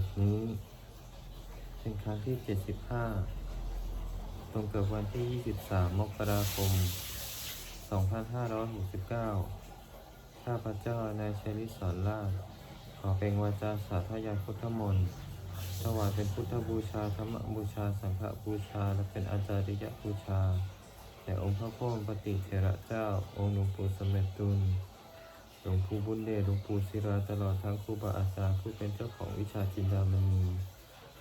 ดนี้ เป็นครั้งที่ 75 ตรงกับวันที่ 23 มกราคม 2569 ข้าพเจ้านายชลิสอนลาภขอเป็นวาจาสาธยายพุทธมนต์ถวายเป็นพุทธบูชาธรรมบูชา สังฆบูชา และเป็นอาจาริยบูชาแด่องค์พระพุทธปฏิเถระเจ้า องค์หลวงปู่สมเด็จตุล หลวงปู่บุญเดชหลวงปู่ศิราตลอดทั้งครูบาอาจารย์ผู้เป็นเจ้าของวิชาจินดามณี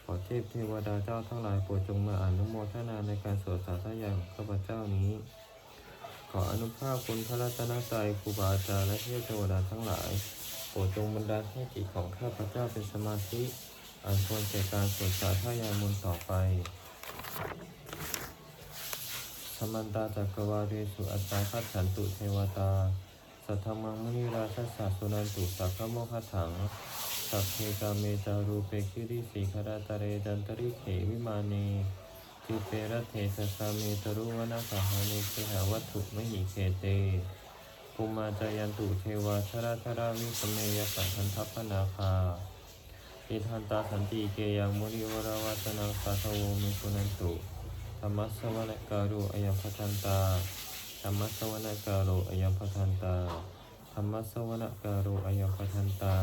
ขอเทพเทวดาเจ้าทั้งหลายโปรดจงมาอ่านนุโมทนาในการสวดสาธยายของข้าพเจ้านี้ ขออนุภาพคุณพระรัตนตรัยครูบาอาจารย์และเทพเทวดาทั้งหลาย โปรดจงบันดาลให้จิตของข้าพเจ้าเป็นสมาธิอันควรแก่การสวดสาธยายมนต์ต่อไปสมันตาจักรวาเรสุอัตตาคัจฉันตุเทวตา สัทธมังมุนิราชสสสุนันตุสัพพะโมคคัถัง สัพเพกาเมจารูเปคิริสีคราตเรจันตริเขวิมานีทิเปรเทสสาเมตรุวนาคหานิเสหวัตถุมหิเคเตภูมาจายันตุเทวาชราธราวิสเมยสังคันทัพนาคาอิทันตาสันติเกยังมุนิวรวัตนังสาธโวมิสุนันตุธรรมสวรการุอยัมพทันตา ธรรมสวนาการโรอายัมพทันตา ธรรมสวนาการโรอายัมพทันตา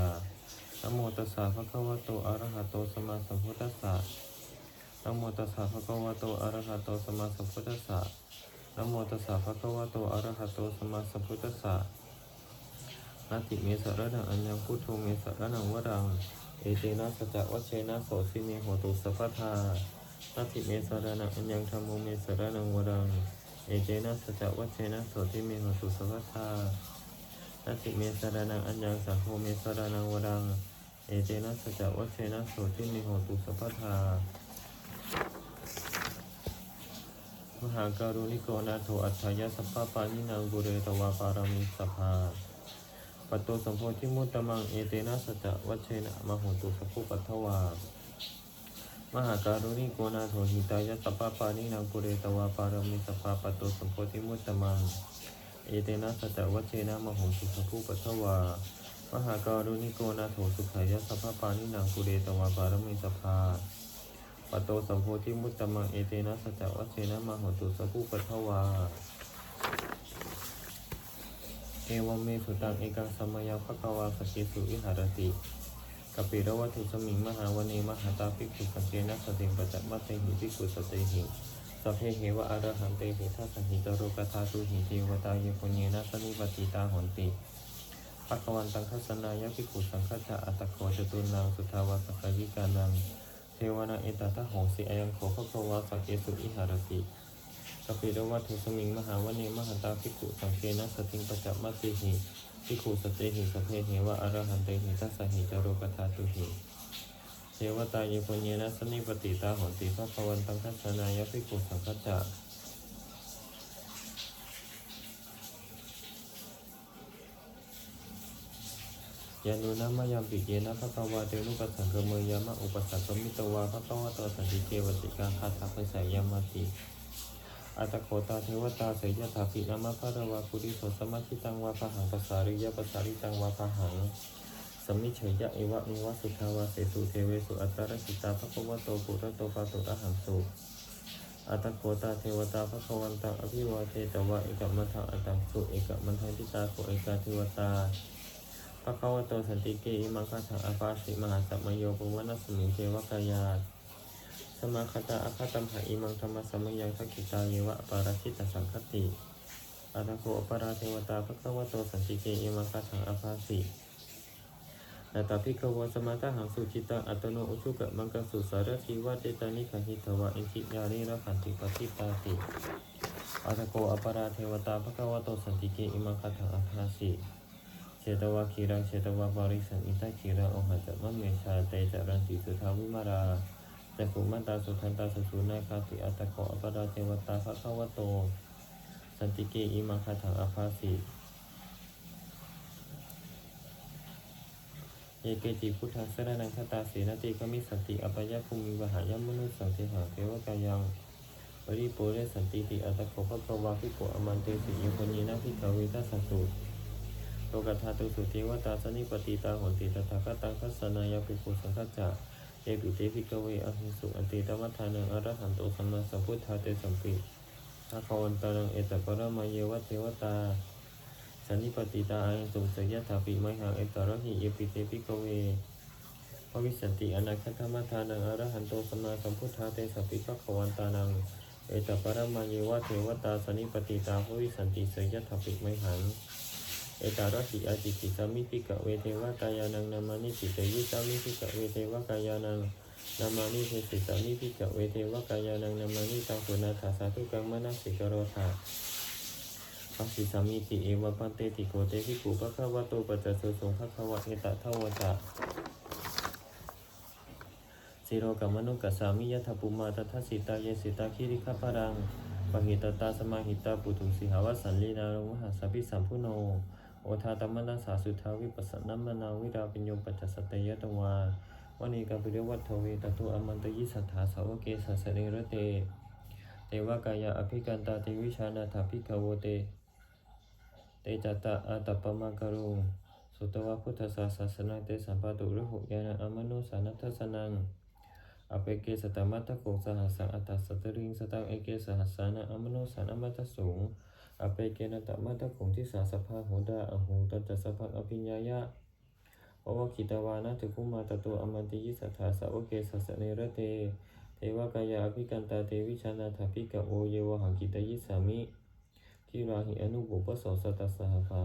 นโมตัสสะภะคะวะโตอะระหะโตสัมมาสัมพุทธัสสะนโมตัสสะภะคะวะโตอะระหะโตสัมมาสัมพุทธัสสะนโมตัสสะภะคะวะโตอะระหะโตสัมมาสัมพุทธัสสะนาติเมสระนังอัญญังพุทโธเมสระนังวรัง เอเตนะสัจะวัชเชนะโสสิเมโหตุสัพพทานาติเมสระนังอัญญังธรรมโมเมสระนังวรัง เอเจนะสัจจวัชเชนะโสติเมหสุสวัสสานาติเมสารนังอัญญังสังโฆเมสารนังวรัง เอเจนะสัจจวัชเชนะโสติเมหตุสัพพทามหาการุณิโกนาโทอัฏฐายสัพพะปานินางบุเรตวาปารามิสภาปัตโตสัมโพธิมุตตมัง เอเตนะสัจจวัชเชนะมโหตุสัพพุปัทถวา มหาการุณิโกนาโถหิตายะสัพพะปานินางปุเรตวาปารมิสัพพะปะโตสัมโพธิมุตตมังเอเตนะสัจวัชเชนะมโหสุขภูปัทถวามหาการุณิโกนาโถสุขายะสัพพะปานินางปุเรตวาปารมิสัพพะปโตสัมโพธิมุตตมังเอเตนะสัจวัชเชนะมหตุสัพพุปัทถวาเอวเมสุตังเอกังสมัยภควาสกิสุวิหารติ กปิรวัตถุสมิงมหาวเนมหาตาภิกขุสังเกนะสติปัจจมัตเตหิภิกขุสเตหิสัพเพเหวะอรหันเตหิทัสสหิตโรกธาตุหิเทวตาเยปุญเยนะสนิปติตาหนติภควันตังคัสนายภิกขุสังฆะอัตโขจตุนังสุทาวาสกายิกานังเทวนาเอตตะหงสิอายังโขภควาสังเกสุอิหารติกปิรวัตถุสมิงมหาวเนมหาตาภิกขุสังเกนะสติปัจจมัตเตหิ พิคูสเตหิสเพเหวะอรหันเตหิทัสสหิจโรกธาตุหิเทวตาเยปุญเยนะสนิปติตาหนติพระพวันตังคัสนายพิคูสังคัจจะยานุนามายามปิเยนะพระกวาเตนุปัสสังเกเมยามะอุปสังกมิตวาพระกวาตสันติเกวติกาคาสัพพสายามาติ อัตโคตาเทวตาเสยยถาภินามะพระวาปุริโสสมัชิตังวาพหังปัสสาริยปัสสาริตังวาพหังสมิเฉยะเอวะมิวะสุทาวาเสสุเทเวสุอัตตรสิตาภควโตปุระโตปาตุระหังสุอัตโคตาเทวตาภควันตังอภิวาเทตวะเอกมันทังอัตังสุเอกมันทังทิตาโคเอกาเทวตาภควโตสันติเกอิมังคัถังอาภาสิมหาสัมโยปวนัสสมิงเทวกายา สมาคตาอาคตัมหาอิมังธรรมสมัยยังทักขิตาเยวะปาราชิตสังคติอาตโกอปาราเทวตาภควโตสันติเกอิมังคัถังอาภาสินตาภิกวสมาตาหังสุจิตังอัตโนอุชุกะมังกสุสารทีวะเจตานิขหิตวะอินทิยานิรัขันติปฏิตาติอาตโกอปาราเทวตาภควโตสันติเกอิมังคัถังอาภาสิเชตวะคีรังเชตวะบริสังอินทคีรังอหัจจะมะเมชาเตจารันติสุทาวิมารา จักขุมันตาสุทันตาสุสุนาคาติอัตโกอปราเทวตาภะคะวโต สันติเกอิมังคาถังอภาสิเยเกจิพุทธังสรนังคตาเสนติกมิสันติอปยภูมิวหายมนุสังเทหังเทวกายังปริโปเรสันติติอัตโกภะคะวาภิโกอมันเตสิยพนีนาภิกขเวทัสสสุโลกัฏฐาตุสุเทวตาสนิปติตาหนติตถาคตังคัสสนายาภิกขุสังฆจจะ เอปิเตพิกเวอหิสุอันติตมัฏฐานังอรหันโตสัมมาสัมพุทธาเตสัมปิภะควันตานังเอตปะรมะเยวะเทวตาสันนิปติตาอังสุสยถาปิไมหังเอตระหิเอปิเตพิกเวภวิสันติอนาคตมัฏฐานังอรหันโตสัมมาสัมพุทธาเตสัมปิภะควันตานังเอตปะรมะเยวะเทวตาสันนิปติตาภวิสันติสยถาปิไมหัง เอตารหิอาจิกิสามิพิกะเวเทวกายานังนามานิสิเตยิสามิพิกะเวเทวกายานังนามานิเทสิสามิพิกะเวเทวกายานังนามานิตังสุนาถาสาธุกังมนัสสิกโรธาปัสสิสามิติเอวะปันเตติโกเตภิกขุภะคะวะโตปัจจสุสงภะคะวะเอตะทวะตะสิโรกัมมนุกัสสามิยะทปุมาตทัสสิตาเยสิตาคิริคปะรังปะหิตตาสมาหิตาปุถุสิหาวสันลีนารุมหาสัพพิสัมพุโน โอทาตมนาสาสุทาวิปัสสนามนาวิราปิญโยปัจจสตยตวาวณีกาปิเรวัตโทเวตตุอมันตยิสัทธาสาวกเกสัสเรระเตเทวกายาอภิกันตาเทวิชานาถาภิกขโวเต เตจัตตาอาตปมาการุงสุตวะพุทธศาสสนาเตสัมปะตุระหุยานาอมโนสานัทสนังอเปเกสตมัตตโกสหัสสังอัตตสตริงสตังเอเกสหัสสานะอมโนสานมัตตสูง อเปเกนตะมัตตคงที่สาสภาโหดาอหูตัจจสภาอภิญญายะภวคิตวานะตุคุมาตตุอมันติยิสัทธาสาวกเกสัสเนระเต เทวกายาอภิกันตาเตวิชานาถาภิกะโอเยวหังกิตยิสามิทิราหิอนุบุปโสสตัสสหภา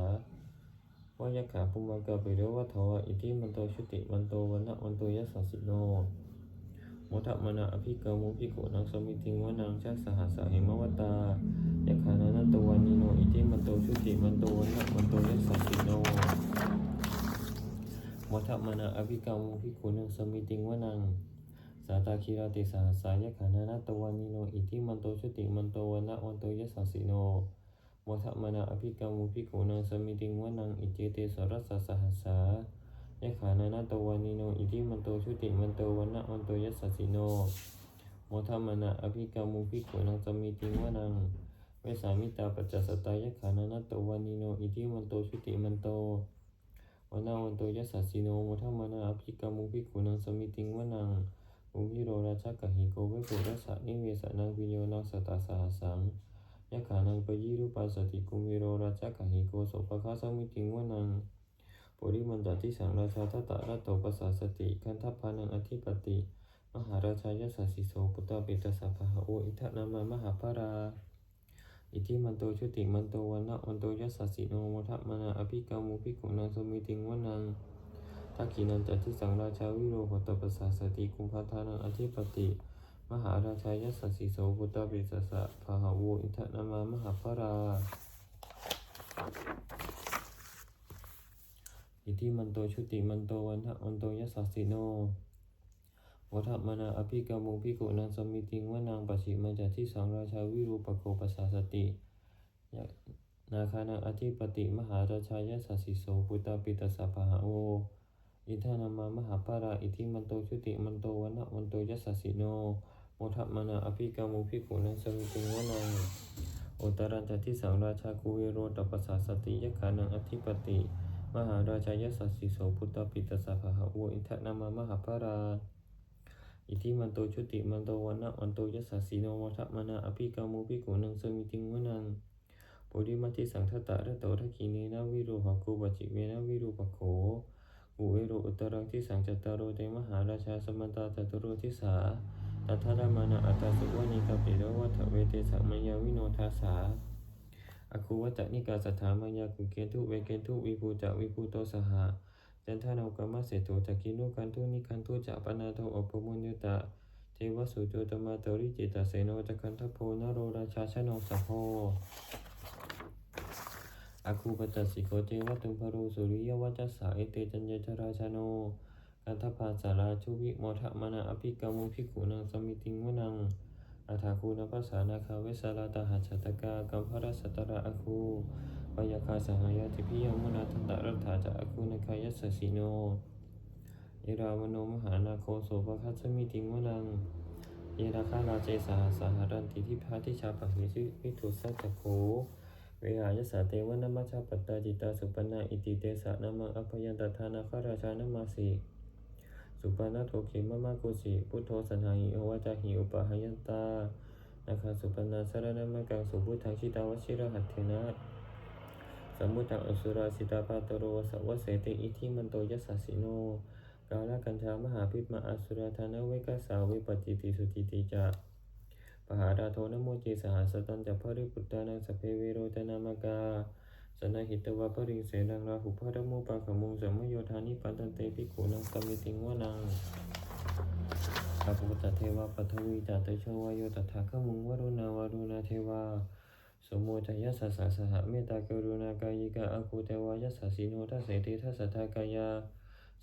วายขาปุมากะปิเรวัทวะอิติมันโตชุติมันโตวันนะวันโตยัสสิโน มทัมนาอภิกรมุภิกขุนังสมิติงวนังชักสหัสสะเหมวตายะขานานัตตวันนิโนอิติมันโตชุติมันโตวันะมันโตยัสสสิโนมทัมนาอภิกรมุภิกขุนังสมิติงวนังสาตาคิราติสหัสายะขานานัตตวันนิโนอิติมันโตชุติมันโตวันนะวันโตยัสสสิโนมทัมนาอภิกรมุภิกขุนังสมิติงวนังอิเจเตสรัสสหัสสา ยะขานานาตวานิโน อิทิมันโตชุติมันโตวันนะมันโตยัสสสิโนโมทัมมนะอภิกามุภิกขุนังสมิติงวนังเวสามิตาปัจจสตายะขานานาตวานิโน อิทิมันโตชุติมันโตวันนะวันโตยัสสสิโนโมทัมมนะอภิกามุภิกขุนังสมิติงวนังอุวิโรราชกะหิโกเวปุรัสสะนิเวสนังวิโยนังสตาสหัสังยะขานังปยิรุปัสสติกุมิโรราชกะหิโกโสภคาสมิติงวนัง ปุริมันดาที่สังราชาทัตตะระโตปัสสาสติคันทัพพานังอธิปติ มหาราชายสัสสิโสปุตตาปิตสัพพะโออิทะนามามหาภราอิทิมันโตชุติมันโตวันนะวันโตยัสสิโนโมทัมนาอภิกามุภิกขุนังสมิติงวนังทักขินันจัตที่สังราชาวิโรหตปัสสาสติกุมภาทานังอธิปติ มหาราชายสัสสิโสปุตตาปิตสัพพะโออิทะนามามหาภรา อิทิมันโตชุติมันโตวันทะวันโตยัสสสิโนวัฏมนาอภิกามุภิกุนังสมิติงวานางปัจฉิมาจากที่สังราชาวิรูปโกปัสสาสตินาคานังอธิปติมหาราชายัสสิโสปุตตาปิตสัพพะโออิทานามามหาปาราอิทิมันโตชุติมันโตวันนะวันโตยัสสสิโนโมทัมนาอภิกามุภิกุนังสมิติงวานางโอตารันจากที่สังราชากุเวโรตปัสสาสติยะขานังอธิปติ มหาราชายสัสสิโสพุทธปิตสัพพะโออิทะนามามหาปาราอิทิมันโตชุติมันโตวันนะวันโตยัสสสิโนวัฏมนาอภิกามุภิกขุนังสมิติงวนังปุริมัติสังทตะระโตทักขิเนนะวิโรหกูปัจิเวนะวิรูปโขอุเวโรอุตรังที่สังจัตตารโรเตมหาราชาสมันตาตตโรทิสาตัทธรามานะอัตตาสุวานิกาปิโรวัฏเวเตสัมมยาวิโนทัสสา อคูวัตนิกาสถามายากุเกทุเวเกทุวิภูจะวิภูโตสหะจันทานากรรมเสโตจักินุกันทุนิคันทุจะปนาโทอปมุญญตะเทวสุโจตมาตริจิตาเสโนจักันทโพนโรราชาชโนสัพโพอาคูปจัสสิโกเทวตุมพโรสุริยวัจจสาเอเตจัญญชราชโนกันทพาสาราชุวิโมทะมนาอภิกามุภิกขุนังสมิติงวนัง อาถาคูนปัสสานาคาเวสาลาตาหัจฉตกากัมภรสัตระอาคูปยาคาสหายาติพิยมุนาทันตะรัตถาจะอาคูนคายัสสสิโนเยรามโนมหานาโคโสภคัสสมิติงวนังเยราคาราเจสหสหรันติทิพาทิชาปะหิสิวิทุสัจโคเวหายสาเตวนามัชาปตตาจิตาสุปนาอิติเตสะนามังอภยันตทานาคาราชานามาสี สุปาณโทเขมะมะโกสิพุทโธสันหาหิโอวาจาหิอุปหายันตานาคาสุปนาสารนัมมะกังสุพุทธังชิตาวชิระหัตเถนะสมุตังอสุราสิตาปาตโรสวะเสติอิทิมันโตยัสสิโน กาลกัญชามหาพิษมาอสุราธานเวกัสสาวิปจิติสุจิติจะปหาราโทนโมจิสหัสตันจะภริปุตตานังสเพเวโรจนามกา สนหิตวะปริงเสดังราหุภรมุปะขมุงสมโยธานิปันตันเตปิขุนังสมิติงวนังอาภูตเทวปัทวีจาเตโชวายโยตถาคมุงวรุณาวรุณาเทวาสมโมจยัสสะสะสหเมตตากรุณากายิกาอาคูเทวายัสสะสีโนทัสเสติทัสสะทากายา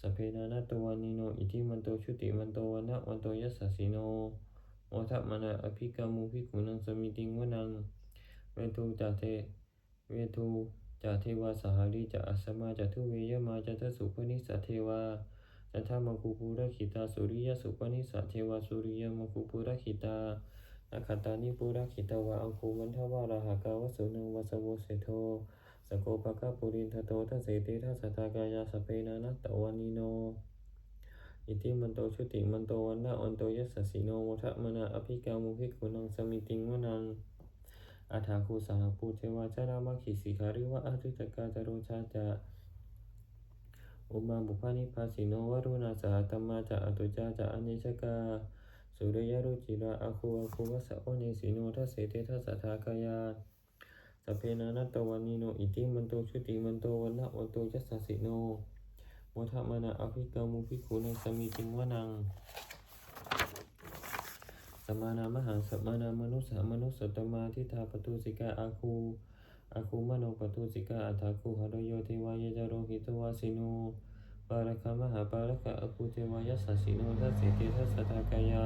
สเพนานาตวานิโนอิทิมันโตชุติมันโตวนะวันโตยัสสะสีโนโมทัมนาอภิกามุภิกุนังสมิติงวนังเวทุจาเทเวทุ จาเทวาสหาริจาอัสมาจาทุเวยมาจาทสุปนิสสะเทวาจันทมังคูปุระขิตาสุริยสุปนิสสะเทวาสุริยมังคูปุระขิตานาคตานิปุระขิตาวะอังคูวันทวาราหากาวสุนังวสโวเสโทสโกปะกะปุรินทโตทัสเสติทัสสตากายาสเปนานัตตวานิโนอิติมันโตชุติมันโตวันนะวันโตยัสสสิโนโมทะมนาอภิกามุภิกุนังสมิติงวนัง อาถาคูสหปูเทวาจารามัคคิสิขาริวะอาทิตกาจโรชาจะอุมาบุพานิพาสิโนวรุณาสหตมมาจะอตุจาจะอเนชกาสุริยรุจิระอาคูอาคูวะสะโอเนสิโนทัสเสเตทัสสะทากายาสพเพนานัตตวานิโนอิติมันโตชุติมันโตวันนะวันโตยัสสสิโนโมทะมานะอภิกามุภิกขุนัสมิติงวนัง สมานามหังสมานามนุสามนุสตมาทิฏฐาปตุสิกาอาคูอาคูมโนปตุสิกาอัฏฐาคูหรโยเทวายจโรหิตวาสิโนปารคามหาปาระกะอภูเทวายสสะสิโนทัสเสติทัสสะทากายา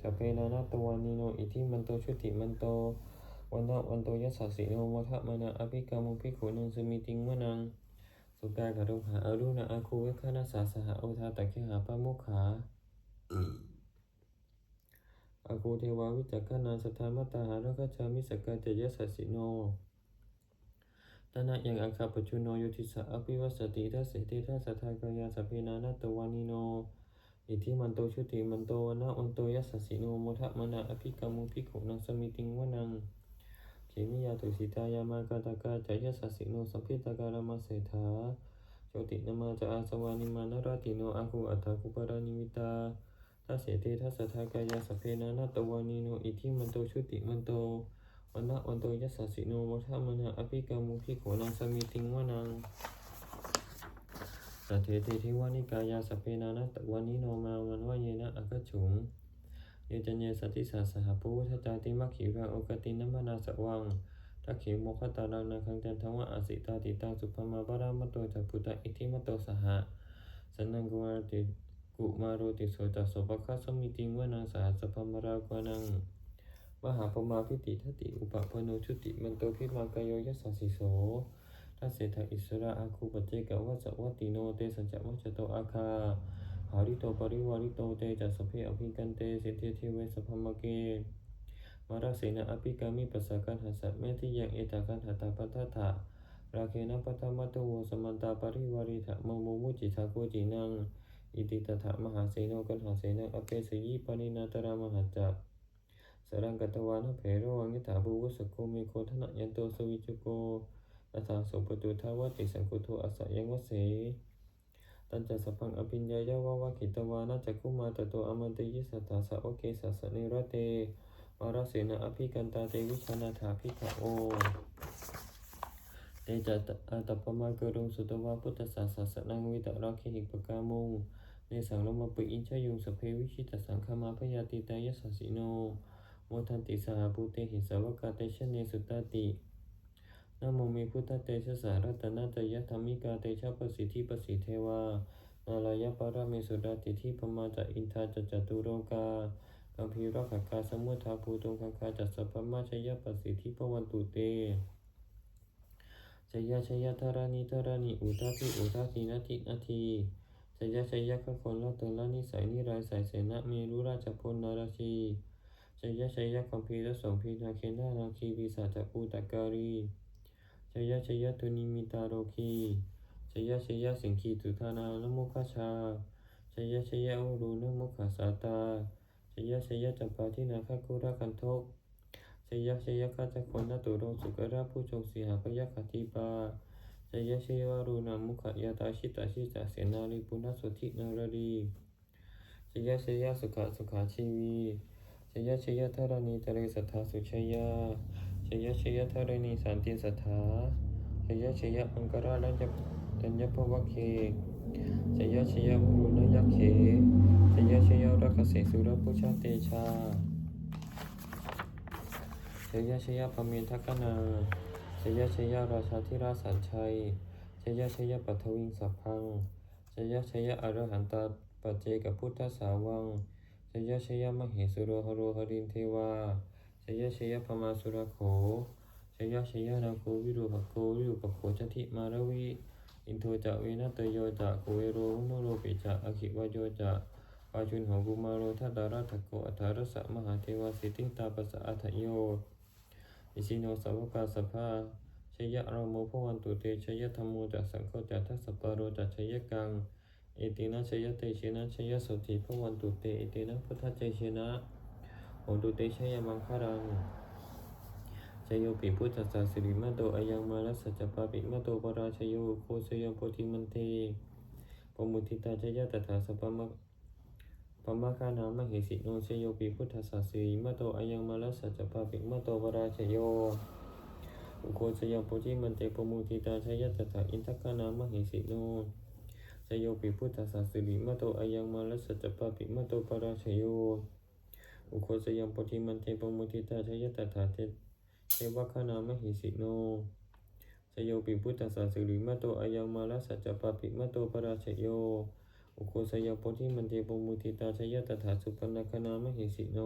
สัพเพนานาตวานิโนอิทิมันโตชุติมันโตวันนะวันโตยัสสะสิโนโมทะมานะอภิกามุภิกขุนังสมิติงวนังสุกากรุหาอรุณาอาคูเวคานาสาสหโอทาตะเคหาปะมุขา อาคูเทวาวิจักขนาสทธามตาหาระกชามิสกกาเจยัสสะสิโนตนะยังอังคาปจุโนโยติสะอภิวัสติทัสเสติทัสสะทากายาสพเพนานัตวานิโน อิทิมันโตชุติมันโตวนะวันโตยัสสสิโนโมทะมนะอภิกามุภิกขุนังสมิติงวนังเขมิยาตุสิตายามากาตากาจายัสสะสิโนสัพพิตาการมาเสถาโชตินามาจะอาสวานิมานราติโนอาคูอัตถาคุปารานิมิตา ทัสเสติทัสสทากายาสพเพนานัตวานิโนอิทิมันโตชุติมันโตวันนะวันโตยัสสสิโนโมทมนะอภิกามุภิกขุนังสมิติงวานังสัทเทเททิวานิกายาสพเพนานัตวานิโนมาวันวะเยนะอักขฉุงเยจัญเยสติสาสหปุวุทจาติมัคขีราโอกตินัมนาสวังทักขิโมคตารังนาคังจันทวะอาสิตาติตังสุภมาบารามโตจักพุตะอิทิมโตสหะสันนังกุมาติ กุมาโรติโสตัสสปะคะสมิติงวนังสหัสพมรากวนัง มหาปมาพิติทติอุปปโนชุติมันโตพิมากายโยยัสสิโสทัสเสทะอิสระอาคูปเจกวัสสะวัตติโนเตสัจจวัจโตอาคาหาริโตปริวาริโตเตจัสสพเพอภิกันเตสิทธิเทเวสพมเกมาราเสนะอภิกามิปัสสกันหัสสะเมติยังเอตากันหัตตาปัตถะราเคนะปัตตมัตโตโวสมันตาปริวาริทะมโมมุจิทาโกจินัง อิติตถะมหาเสนกันหาเสนังอเปสยีปนินาตรามหัจจะสรังกัตวานะเพโรวังยิถาภูวสโกเมโคทนะยันโตสวิจุโกอัสสาสุปตุทาวติสังกุโทอสสะยังวเสตันจะสพังอภิญญายาวาวาขิตวานะจักุมาตโตอมันตยิสัตถาสะโอเคสัสนิรเตวารเสนะอภิกันตาเตวิชนาถาภิกขะโอเตจัตอัตปมาเกรุงสุตวาพุทธศาสสนังวิตรคิหิปกามุง ในสังลมปิอินชยุงสเพวิชิตสังฆมาพยาติตายสัสิโน โมทันติสหภูเตหิสาวกาเตชะเนสุตตตินโมมีพุทธเตชะสารัตนาจยธรรมิกาเตชะประสิทธิประสิทเทวานาลายปารามิสุดาติทิพมาจะอินทาจะจตุโรกากัมพีรักขกาสมุทาภูตุงคังคาจัสสพมาชยประสิทธิพวันตุเตชยชยธารานิธารานิอุทาทิอุทาทินาทินาที ชยชยขคนละตนละนิสัยนิรายสายเสนะเมรุราชพลนราชีชยชยคัมพีรสมพีนาเคนานาคีวิสาจปูตการีชยชยตุนิมิตาโรคีชยชยสิงคีตุธานานโมคชาชยะชยะอุรุนะมุขสาตาชยะชยะจัมปาทินาคกุระคันโทกชยะชยะข้าจักคนนตุโรสุกระผู้จงสีหาพยาคติปา ชยะชยวารุณามุขยาตาชิตาชิตาเสนาลิปุณสุธินารดีชยะชยะสุขสุขาชีวีชยะชยะธรณีตะเรสัทธาสุชยาชยะชยะธรณีสันติสัทธาชยะชยะอังกราลัญญตัญญภวะเคชยชยมุรุนยักเขชยชยรักเสสุรพุชาเตชาชยชยพเมนทักนา ชยชยราชาธิราสันชัยชยชยปัทวิงสัพพังชยชยอรหันตาปัจเจกพุทธสาวังชยชยมเหสุโรหโรหรินเทวาชยชยพมาสุรโขชยชยนาโควิรุหโควิรุปโขจติมารวีอินโทจะเวนัตโยจะโคเวโรหุโนโรปิจะอคิวโยจะปาจุนหกุมารโรทัตตารัตโกอัฏฐารสะมหาเทวสิติตาปัสสะอัฏโย อิสิโนสาวกาสภาชยะเราโมพวันตุเตชยะธรรมโมจะสังโฆจะทัสปาโรจะชยะกังเอตินะชยะเตชนะชยะสุติพวันตุเตเอตินะพุทธเจชนะโหตุเตชยมังคารังชโยปิพุทธัสสะสิริมาโตอายังมาลัสสจปาปิมาโตปราชโยโคสยโพธิมันเตปมุทิตาจยะตถาสปมะ ปมมะคานามหิสิโนชโยปิพุทธัสสะสิริมาโตอายังมาลัสสะจปาปิมาโตปราชโยอุโคสยโพธิมันเตปมุทิตาชยะตถาอินทคานามหิสิโนชโยปิพุทธัสสะสิริมาโตอายังมาลัสสะจปาปิมาโตปราชโยอุโคสยโพธิมันเตปมุทิตาชยะตถาเตเทวคณามหิสิโนสยโยปิพุทธสสะสิริมาโตอายังมาลสัจจปาปิมาโตปราชโย อุโคสยโพธิมันเตปมุติตาชยตถาสุปนคณามหิสิโน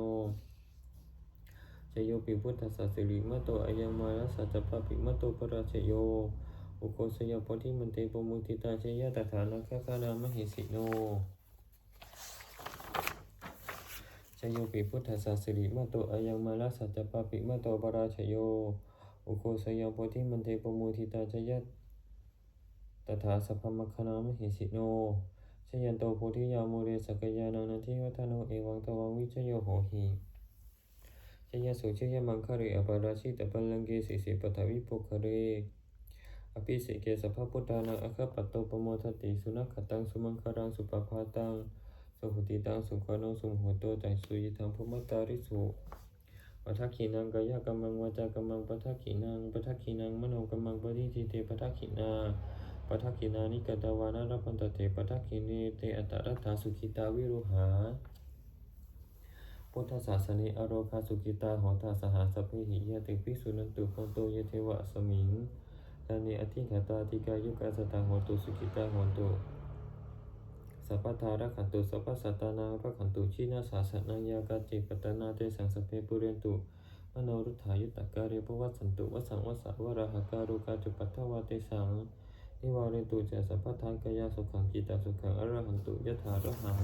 สยโยปิพุทธสสสิริมาโตอายังมาลสัจจปาปิมาโตปราชโยอุโคสยโพธิมันเตปมุติตาชยตถานาคคณามหิสิโนชโยปิพุทธสสสิริมาโตอายังมาลสัจจปาปิมาโตปราชโยอุโคสยโพธิมันเตปมูทิตาชยตตถาสัพพมคณามหิสิโน ชยันโตโพธิยาโมเรสกยานันทิวัฒโนเอวังตวังวิชโยโหหิชยสุชยมังคะเรอปาราชิตปัลลังเกสิสิปทวิปุคะเรอภิสิเกสัพพุทธานังอคปัตโตปโมทติสุนัขตังสุมังคารังสุปภาตังสุหุติตังสุขโนสุโหโตตังสุยิทังพมตตาริสุปัทขีนังกายกัมมังวาจากัมมังปัทขีนังปัทขีนังมโนกัมมังปฏิทิเตปัทขีนา ปัทขีนานิกตวานารัพันตเตปัทขีเนเตอัตตรัตถาสุขิตาวิรุหาพุทธศาสนิอโรคาสุกิตาหอตาสหาสเพหิยติภิกษุนันตุโตเยเทวะสมิงตานิอธิขตาติกายุกาสตังโหตุสุกิตาโหตุสัพพทาระขันตุสัพพสัตตานาระขันตุชีนาสาสนังยากาจิปตนาเตสังสเพปุเรนตุมโนรุทธายุตตะการเรภวัสสันตุวสังวสาวราหการุกาจุปัทวาเตสัง นิวาเรนตุเจสัพพทานกายาสุขังกิตาสุขังอรหันตุยถาระหัง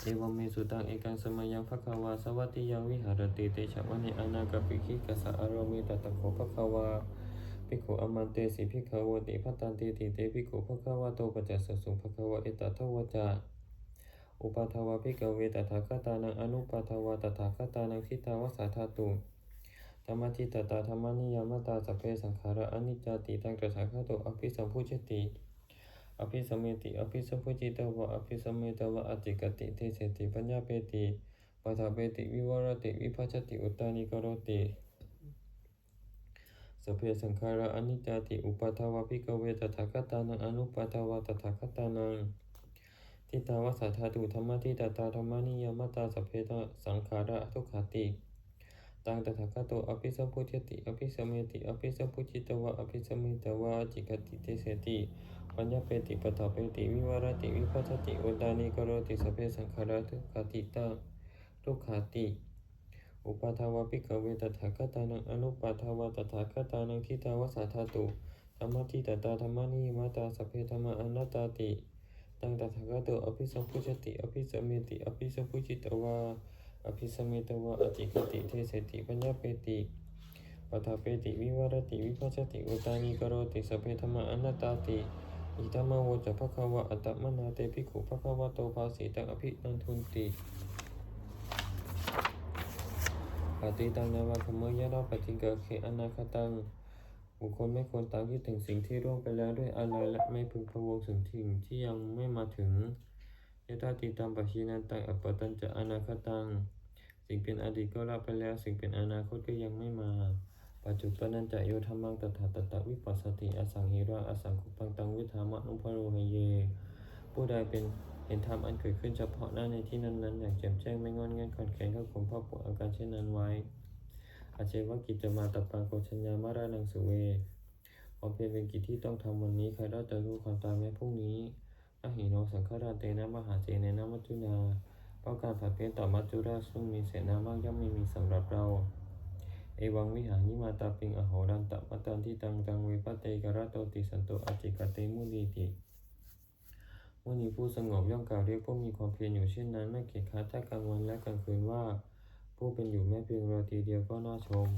เอวเมสุตังเอกังสมัยยังภควาสวัตติยังวิหารติเตชะวะเนอนาคปิคิกัสสะอารมิตตะโขภควาภิกขุอมันเตสิภิกขวติพัตตันติติเตภิกขุภควะโตปัจจสสุภควะเอตทวจาอุปาทวะภิกขเวตถาคตานังอนุปาทวะตถาคตานังทิตาวสาธาตุ ธรรมทิตตาธรรมนิยามตาสัพเพสังขาระอนิจจติตังตถาคโตอภิสัมพุจติอภิสมเมติอภิสัมพุจิตวะอภิสมเมตวะอติกติเทเสติปัญญาเปติปัฏฐาเปติวิวรติวิภัชติอุตตานิกรติสพเพสังขาระอนิจจติอุปาทวะภิกเวตถาคตานังอนุปาทวะตถาคตานังทิตาวสัทธาตุธรรมทิตตาธรรมนิยามตาสพเพสังขาระทุกขติ ตังตถาคตโตอภิสัมพุจติอภิสัมเมติอภิสัมพุจิตวะอภิสัมเมตวะจิกติเตเสติปัญญาเปติปตถาเปติวิวารติวิภัชติอุดานิกรติสพเพสังขาระทุกขติตังทุกขติอุปาทวะภิกเวตถาคตานังอนุปาทวะตถาคตานังทิตาวสัทธาตุธรรมทิตตาธรรมนิยมตาสเพธรรมอนัตตาติตังตถาคตโตอภิสัมพุชติอภิสัมเมติอภิสัมพุจิตวะ อภิสมเมตวะอจิกติเทเสติปัญญาเปติปัฏฐาเปติวิวารติวิภัชติอุตานิกโรติสเพธรรมอนัตตาติอิทัมมโวจะภะคะวะอัตมนาเตภิกขุภะควะโตภาสีตังอภินันทุนติปฏิตังนาวาคเมยะราปฏิเกเขอนาคตังบุคคลไม่ควรตามคิดถึงสิ่งที่ร่วงไปแล้วด้วยอะไรและไม่พึงพะวงถึงสิ่งที่ยังไม่มาถึง ยตาติตังปัจฉินันตังอัปปตัญจะอนาคตัง สิ่งเป็นอดีตก็ละไปแล้ว สิ่งเป็นอนาคตก็ยังไม่มา ปัจจุบันนันจะโยธรรมังตถาตตะวิปัสสติอสังหิราอสังคุปังตังวิธามะนุพโรหเย ผู้ใดเป็นเห็นธรรมอันเกิดขึ้นเฉพาะหน้าในที่นั้นๆอย่างแจ่มแจ้งไม่งอนแงนคอนแขนเข้าข่มผ้าปกอาการเช่นนั้นไว้ อาเจวกิจจะมาตับปังโกชัญญามารานังสุเวความเพียรเป็นกิจที่ต้องทำวันนี้ใครได้จะรู้ความตายแม้พรุ่งนี้ อหิโนสังฆราเตนะมหาเจเนนะมัจจุนาเพราะการผัดเปลี่ยนต่อมัจจุราชซึ่งมีเสนามากย่อมไม่มีสำหรับเรา เอวังวิหานิมาตาปิงอโหรันตะมัตันที่ตังตังเวปะเตกะระโตติสันโตอจิกเตมุนีติมุนีผู้สงบย่อมกล่าวเรียกผู้มีความเพียรอยู่เช่นนั้นไม่เกียจค้านทั้งกลางวันและกลางคืนว่า ผู้เป็นอยู่แม้เพียงราตรีเดียวก็น่าชม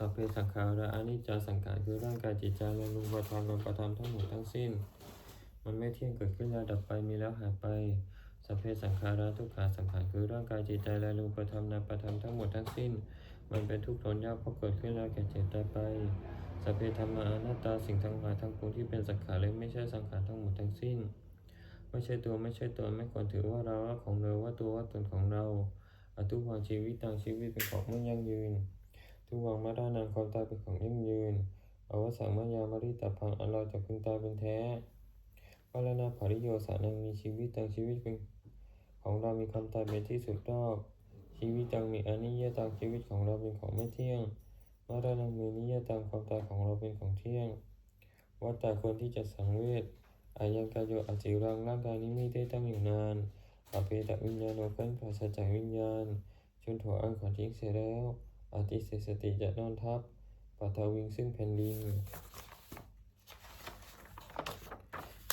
สัพเพสังขาระอนิจจาสังขารคือร่างกายจิตใจและรูปธรรมนามธรรมทั้งหมดทั้งสิ้น มันไม่เที่ยงเกิดขึ้นแล้วดับไปมีแล้วหายไป สัพเพสังขาระทุกขาสังขารคือร่างกายจิตใจและรูปธรรมนามธรรมทั้งหมดทั้งสิ้น มันเป็นทุกข์ทนยากเพราะเกิดขึ้นแล้วแก่เจ็บตายไป สัพเพธรรมาอนัตตาสิ่งทั้งหลายทั้งปวงที่เป็นสังขารและไม่ใช่สังขารทั้งหมดทั้งสิ้น ไม่ใช่ตัวไม่ใช่ตนไม่ควรถือว่าเราว่าของเราว่าตัวว่าตนของเราอทุกวันชีวิตต่างชีวิตเป็นของไม่ยั่งยืน ทุกวังมาด้านนานความตายเป็นของยั่งยืนอวสังมายามาริตาพังอันเราจะพึงตายเป็นแท้วาลนาภริโยสานังมีชีวิตต่างชีวิตเป็นของเรามีความตายเป็นที่สุดรอบชีวิตต่างมีอนิยตังชีวิตของเราเป็นของไม่เที่ยงมาดานังมีนิยตังความตายของเราเป็นของเที่ยงวัฏฏะควรที่จะสังเวชอายังกายโยอจิรังร่างกายนี้ไม่ได้ตั้งอยู่นานอเปตวิญญาณโนกันปราศจากวิญญาณจนถั่วอันขอทิ้งเสียแล้ว อาทิเสสติจะนอนทับปัทวิงซึ่งแผ่นดิน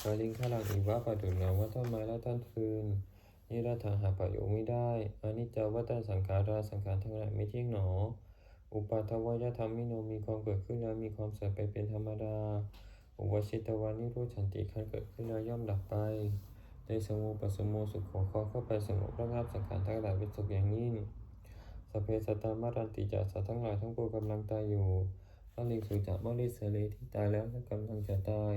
กาลิงข้าหลังอีกว่าปัดุลเงาว่าต้นไม้และต้นฟืนนี่ราถาหาประโยชน์ไม่ได้อานิจจาวัตสังขาราสังขารทั้งหลายไม่เที่ยงหนอ อุปาทวยธรรมมิโนมีความเกิดขึ้นแล้วมีความเสื่อมไปเป็นธรรมดา อุวชิตวานิโรธฉันติคันเกิดขึ้นแล้วย่อมดับไปได้สงบปัสสโมสุขขอขอเข้าไปสงบระงับสังขารทั้งหลายเป็นสุขอย่างยิ่ง สพเพสตตามารันติจาสัตว์ทั้งหลายทั้งปวงกำลังตายอยู่มะลิสุจะมะลิเสเลที่ตายแล้วและกำลังจะตาย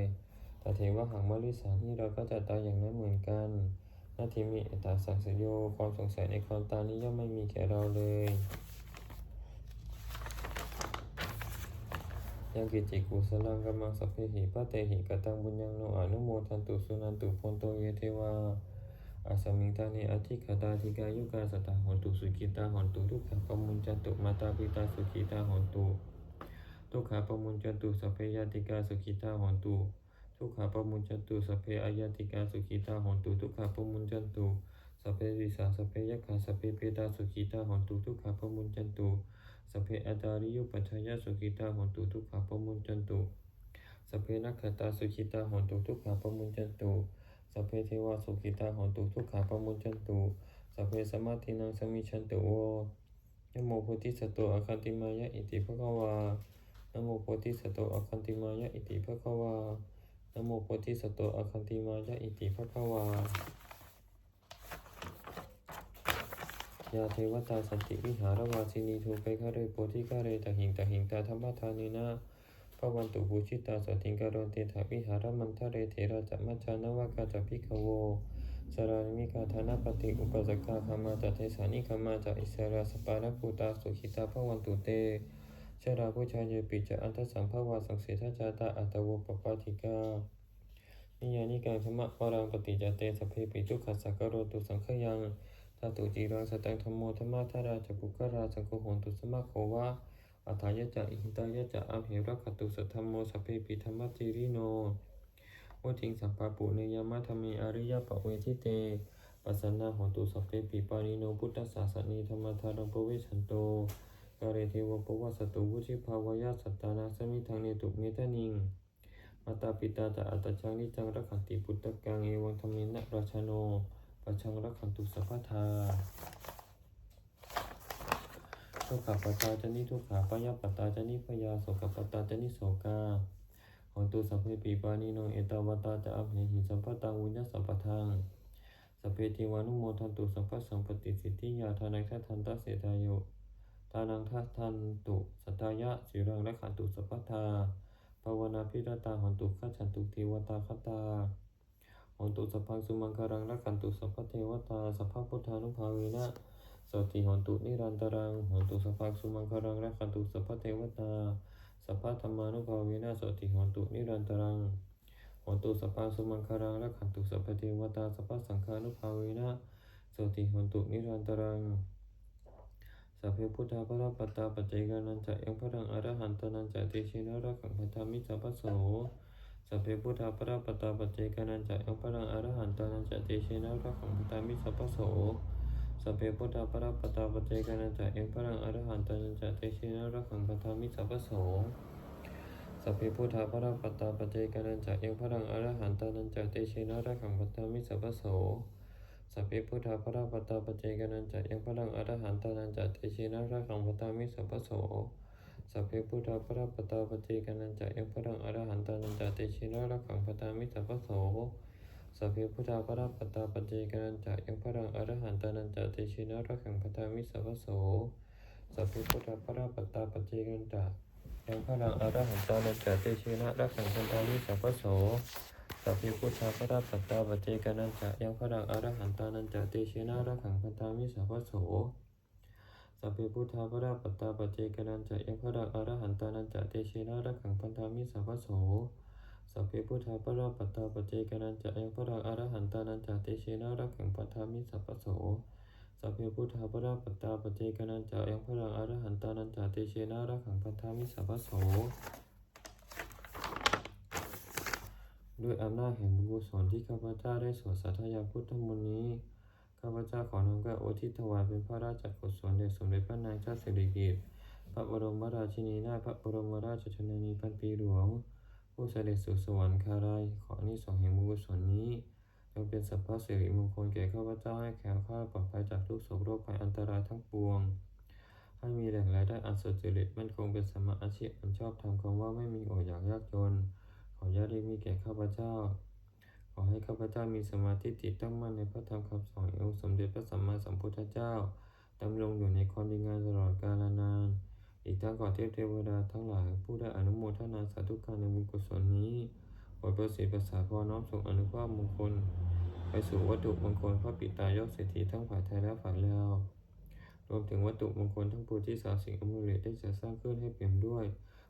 แต่เทวะหังมะลิสานี่เราก็จะตายอย่างนั้นเหมือนกันนาทีมีอตาสังสโยความสงสัยในความตายนี้ย่อมไม่มีแก่เราเลยยังกิจิกุสลังกัมมังสัพเพหิปะเตหิกตังบุญญังโนอนุโมทันตุสุนันตุพนโตเยเทวา อาสมิงตานิอธิคตาธิกายุกาสตาหนตุสุกิตาหนตุทุกขปมุญจันตุมาตาปิตาสุขิตาหนตุทุกขปมุญจันตุสัพเพยติกาสุขิตาหนตุทุกขปมุญจันตุสัพเพอายติกาสุขิตาหนตุทุกขปมุญจันตุสัพเพวิสาสัพเพยกขาสัพเพเปตาสุขิตาหนตุทุกขปมุญจันตุสัพเพอตาริยุปัจจยสุขิตาหนตุทุกขาปมุญจันตุสัพเพนักขตาสุขิตาหนตุทุกขาปมุญจันตุ สัพเพเทวาสุขิตาหนตุทุกขาปมุญจันตุ สัพเพสมาธินังสมิชันตุโอยโมโพธิสัตโตอคันติมายะอิติภะคะวานโมโพธิสัตโตอคันติมายะอิติภะคะวานโมโพธิสัตโตอคันติมายะอิติภะคะวายาเทวตาสันติวิหารวาสินีทูไปคาเรโพธิคาเรตหิงตหิงตาธรรมทานินะ พระวันตุภูชิตาสติงการนเตถาวิหารมันทะเรเถระจัมมัจจานวากาจพิกโวสรานมิกาธนาปฏิอุปสกาคามาจัตเทสานิคามาจัอิสราสปารภูตาสุขิตาพระวันตุเตชราผู้ชายเยปิจะอันทสัมภวาสังเสทจาตาอัตโวปปาติกานิยานิการขมะวรังปฏิจเตสเพปิทุขัสสกโรตุสังขยังตาตุจีรังสตังธรรมโมธรรมะทาราจักุกราสังโฆหนตุสมะโควะ อัฏายะจะอิหิตายะจะอัมเหรักขตุสัทธโมสพเพปิธรรมติริโนวทิงสัพปะปุเนยามะธรรมีอริยปะเวทิเตปัสสนาหตุสัพเพปิปานิโนพุทธศาสนีธรรมทารังปเวชันโตกาเรเทวปวัสตุวุชิภาวายาสัตตานาสมิทางเนตุเมตานิงมาตาปิตาตาอัตจังนิจังรักขันติพุทธกังเอวังธรรมินะราชโนปัจฉังรักขันตุสัพพทา ทุกขปตาจนิทุกขาปยปตาจนิพยาโสกปตาจนิโสกาหนตุสัพเพปีปานิโนเอตาวตาจะอัพเหหิสัมปตังวุญญสัมปทังสัพเพทิวานุโมทันตุสัพพสัมปติสิทธิยาทานังทัทันตเสทายโยทานังทัทันตุสัตายะสิรังและขันตุสัพพทาภาวนาพิรตาหนตุขัฉันตุเทวตาคตาหนตุสัพพังสุมังคารังรักขันตุสัพพเทวตาสัพพพุทธานุภาเวนะ สติหนตุนิรันตรังหนตุสัพพังสุมังคารังรักขันตุสัพพเทวตาสัพพธรรมานุภาเวนะสติหนตุนิรันตรังหนตุสัพพังสุมังคารังรักขันตุสัพพเทวตาสัพพสังฆานุภาเวนะสติหนตุนิรันตรังสัพเพพุทธาพระปัตตาปัจเจกานันจะยังพระงอรหันตนันจะเตชินะรักขังพัทธามิสัพพโสสัพเพพุทธาปราปตาปัจเจกานันจะยังพลังอรหันตานันจะเตชินะรักขังพุทธามิสัพพโส สัพเพพุทธาปราปตาปเจกนันจะยังพลังอรหันตานันจะเตชินะรักขังพุทธามิสัพพโสสัพเพพุทธาปราปตาปเจกนันจะยังพลังอรหันตานันจะเตชินะรักขังพุทธามิสัพพโสสัพเพพุทธาปราปตาปเจกนันจะยังพลังอรหันตานันจะเตชินะรักขังพุทธามิสัพพโสสัพเพพุทธาปราปตาปฏิกันันจะยังพระงอรหันตานันจะเตชินะรักขังปตามิสัพพโส สัพเพพุทธาปราปตาปฏิกันันจะยังพระงอรหันตานันจะเตชินะรักขังปตามิสัพโสสัพเพพุทธาปราปตาปฏิกันันจะยังพระงอรหันตานันจะเตชินะรักขังปตามิสัพโสสัพเพพุทธาปราปตาปฏิกันันจะยังพระงอรหันตานันจะเตชินะรักขังปตามิสัพโสสัพเพพุทธาปราปตาปเจกนันจะยังพระดังอรหันตานันจะเตชินะรักขังพันธามิสัพโส สัพเพพุทธาปราปัตตาปเจกนันจะยังพระอรหันตานันจะเตเชนะรักขังพันธามิสัพพโสสัพเพพุทธาปราปัตตาปเจกนันจะยังพระอรหันตานันจะเตเชนะรักขังพันธามิสัพพโสด้วยอำนาจแห่งบุญกุศลที่ข้าพเจ้าได้สวดสัทยาพุทธมนต์นี้ ข้าพเจ้าขอน้อมกายอุทิศถวายเป็นพระราชกุศลแด่สมเด็จพระนางเจ้าสิริกิติ์พระบรมราชินีนาถพระบรมราชชนนีพันปีหลวง ผู้เสด็จสู่สวรรคาลัยขออนิสงส์แห่งบุญกุศลนี้จงเป็นสัพพะสิริมงคลแก่ข้าพเจ้าให้แคล้วคลาปลอดภัยจากทุกโศกโรคภัยอันตรายทั้งปวง ให้มีแหล่งรายได้อันสุจริตมั่นคงเป็นสมาอาชีพอันชอบทำคำว่าไม่มีอดอยากยากจน ขอญาติมีแก่ข้าพเจ้า ขอให้ข้าพเจ้ามีสมาธิจิตตั้งมั่นในพระธรรมคำสอนองค์สมเด็จพระสัมมาสัมพุทธเจ้าดำรงอยู่ในความดีงามตลอดกาลนาน อีกทั้งขอเทพเทวดาทั้งหลาย ผู้ได้อนุโมทนาสาธุการในบุญกุศลนี้โปรดประสิทธิ์ประสาพอน้อมส่งอนุภาพมงคล ไปสู่วัตถุมงคลพระปิตายกเศรษฐีทั้งฝ่ายไทยและฝ่ายลาวรวมถึงวัตถุมงคลทั้งปวงที่สาวสิ่งอมุเรตได้จัดสร้างขึ้นให้เปี่ยมด้วย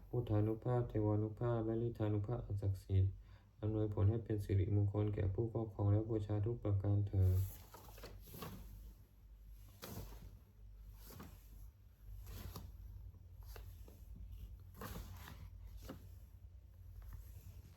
พุทธานุภาพเทวานุภาพและลิธานุภาพอันศักดิ์สิทธิ์อำนวยผลให้เป็นสิริมงคลแก่ผู้ครอบครองและบูชาทุกประการเถิด